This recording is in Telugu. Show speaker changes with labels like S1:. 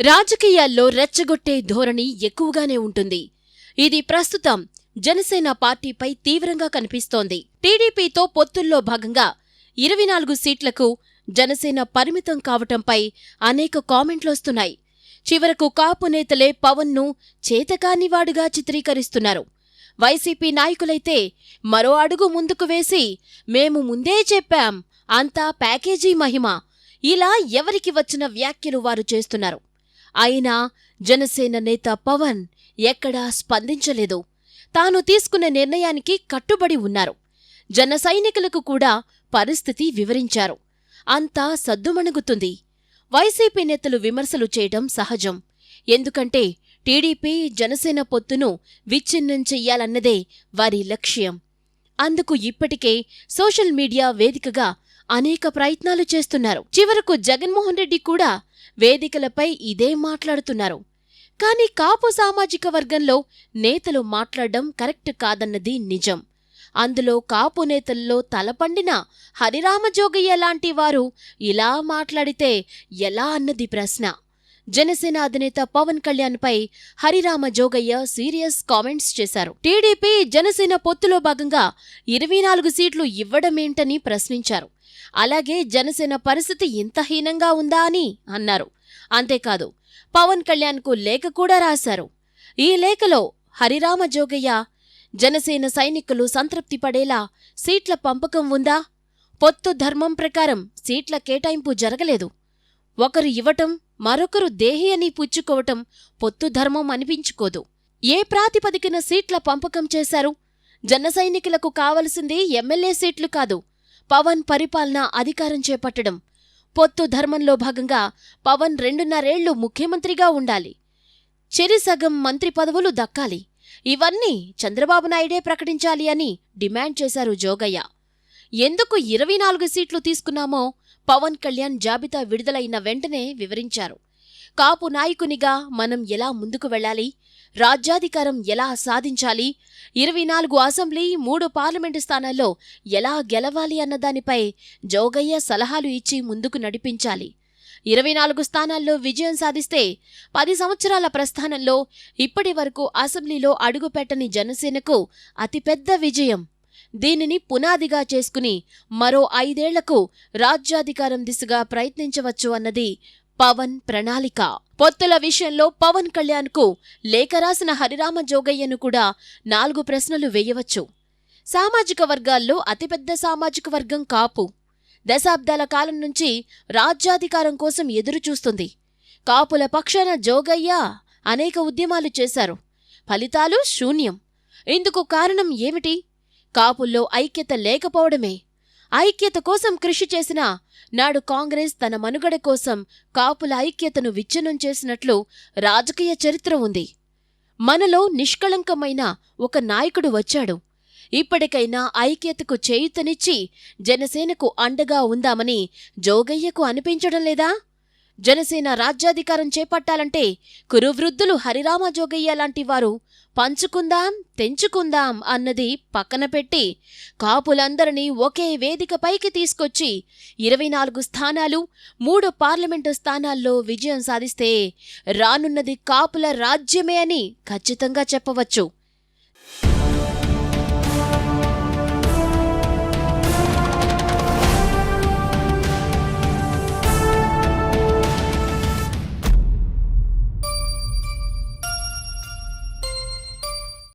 S1: రాజకీయాల్లో రెచ్చగొట్టే ధోరణి ఎక్కువగానే ఉంటుంది. ఇది ప్రస్తుతం జనసేన పార్టీపై తీవ్రంగా కనిపిస్తోంది. టీడీపీతో పొత్తుల్లో భాగంగా ఇరవై నాలుగు సీట్లకు జనసేన పరిమితం కావటంపై అనేక కామెంట్లొస్తున్నాయి చివరకు కాపు నేతలే పవన్ను చేతకానివాడుగా చిత్రీకరిస్తున్నారు. వైసీపీ నాయకులైతే మరో అడుగు ముందుకు వేసి మేము ముందే చెప్పాం అంతా ప్యాకేజీ మహిమ. ఇలా ఎవరికి వచ్చిన వ్యాఖ్యలు వారు చేస్తున్నారు? అయినా జనసేన నేత పవన్ ఎక్కడా స్పందించలేదు. తాను తీసుకున్న నిర్ణయానికి కట్టుబడి ఉన్నారు. జన సైనికులకు కూడా పరిస్థితి వివరించారు. అంతా సద్దుమణుగుతుంది. వైసీపీ నేతలు విమర్శలు చేయడం సహజం. ఎందుకంటే టీడీపీ జనసేన పొత్తును విచ్ఛిన్నం చెయ్యాలన్నదే వారి లక్ష్యం. అందుకు ఇప్పటికే సోషల్ మీడియా వేదికగా అనేక ప్రయత్నాలు చేస్తున్నారు. చివరకు జగన్మోహన్ రెడ్డి కూడా వేదికలపై ఇదే మాట్లాడుతున్నారు. కానీ కాపు సామాజిక వర్గంలో నేతలు మాట్లాడడం కరెక్ట్ కాదన్నది నిజం. అందులో కాపు నేతల్లో తలపండిన హరిరామజోగయ్య లాంటి వారు ఇలా మాట్లాడితే ఎలా అన్నది ప్రశ్న. జనసేన అధినేత పవన్ కళ్యాణ్పై హరిరామ జోగయ్య సీరియస్ కామెంట్స్ చేశారు. టీడీపీ జనసేన పొత్తులో భాగంగా ఇరవై నాలుగు సీట్లు ఇవ్వడమేంటని ప్రశ్నించారు. అలాగే జనసేన పరిస్థితి ఇంత హీనంగా ఉందా అని అన్నారు. అంతేకాదు పవన్ కళ్యాణ్కు లేఖ కూడా రాశారు. ఈ లేఖలో హరిరామ జోగయ్య జనసేన సైనికులు సంతృప్తి పడేలా సీట్ల పంపకం ఉందా? పొత్తు ధర్మం ప్రకారం సీట్ల కేటాయింపు జరగలేదు. ఒకరు ఇవ్వటం మరొకరు దేహి అని పుచ్చుకోవటం పొత్తు ధర్మం అనిపించుకోదు. ఏ ప్రాతిపదికన సీట్ల పంపకం చేశారు? జన సైనికులకు కావలసింది ఎమ్మెల్యే సీట్లు కాదు. పవన్ పరిపాలన అధికారం చేపట్టడం. పొత్తు ధర్మంలో భాగంగా పవన్ రెండున్నరేళ్ళు ముఖ్యమంత్రిగా ఉండాలి. చెరిసగం మంత్రి పదవులు దక్కాలి. ఇవన్నీ చంద్రబాబు నాయుడే ప్రకటించాలి అని డిమాండ్ చేశారు జోగయ్య. ఎందుకు ఇరవై నాలుగు సీట్లు తీసుకున్నామో పవన్ కళ్యాణ్ జాబితా విడుదలైన వెంటనే వివరించారు. కాపు నాయకునిగా మనం ఎలా ముందుకు వెళ్ళాలి? రాజ్యాధికారం ఎలా సాధించాలి? ఇరవై నాలుగు అసెంబ్లీ మూడు పార్లమెంటు స్థానాల్లో ఎలా గెలవాలి అన్నదానిపై జోగయ్య సలహాలు ఇచ్చి ముందుకు నడిపించాలి. ఇరవై నాలుగు స్థానాల్లో విజయం సాధిస్తే పది సంవత్సరాల ప్రస్థానంలో ఇప్పటి వరకు అసెంబ్లీలో అడుగుపెట్టని జనసేనకు అతిపెద్ద విజయం. దీనిని పునాదిగా చేసుకుని మరో ఐదేళ్ళకు రాజ్యాధికారం దిశగా ప్రయత్నించవచ్చు అన్నది పవన్ ప్రణాళిక. పొత్తుల విషయంలో పవన్ కళ్యాణ్కు లేఖ రాసిన హరిరామ జోగయ్యను కూడా నాలుగు ప్రశ్నలు వేయవచ్చు. సామాజిక వర్గాల్లో అతిపెద్ద సామాజిక వర్గం కాపు. దశాబ్దాల కాలం నుంచి రాజ్యాధికారం కోసం ఎదురుచూస్తుంది కాపుల పక్షాన జోగయ్య అనేక ఉద్యమాలు చేశారు. ఫలితాలు శూన్యం. ఇందుకు కారణం ఏమిటి? కాపుల్లో ఐక్యత లేకపోవడమే. ఐక్యత కోసం కృషి చేసిన నాడు కాంగ్రెస్ తన మనుగడ కోసం కాపుల ఐక్యతను విచ్ఛిన్నం చేసినట్లు రాజకీయ చరిత్ర ఉంది. మనలో నిష్కళంకమైన ఒక నాయకుడు వచ్చాడు. ఇప్పటికైనా ఐక్యతకు చేయుతనిచ్చి జనసేనకు అండగా ఉందామని జోగయ్యకు అనిపించడం లేదా? జనసేన రాజ్యాధికారం చేపట్టాలంటే కురువృద్ధులు హరిరామ జోగయ్య లాంటి వారు పంచుకుందాం తెంచుకుందాం అన్నది పక్కన పెట్టి కాపులందరినీ ఒకే వేదికపైకి తీసుకొచ్చి ఇరవై నాలుగు స్థానాలు మూడు పార్లమెంటు స్థానాల్లో విజయం సాధిస్తే రానున్నది కాపుల రాజ్యమే అని ఖచ్చితంగా చెప్పవచ్చు.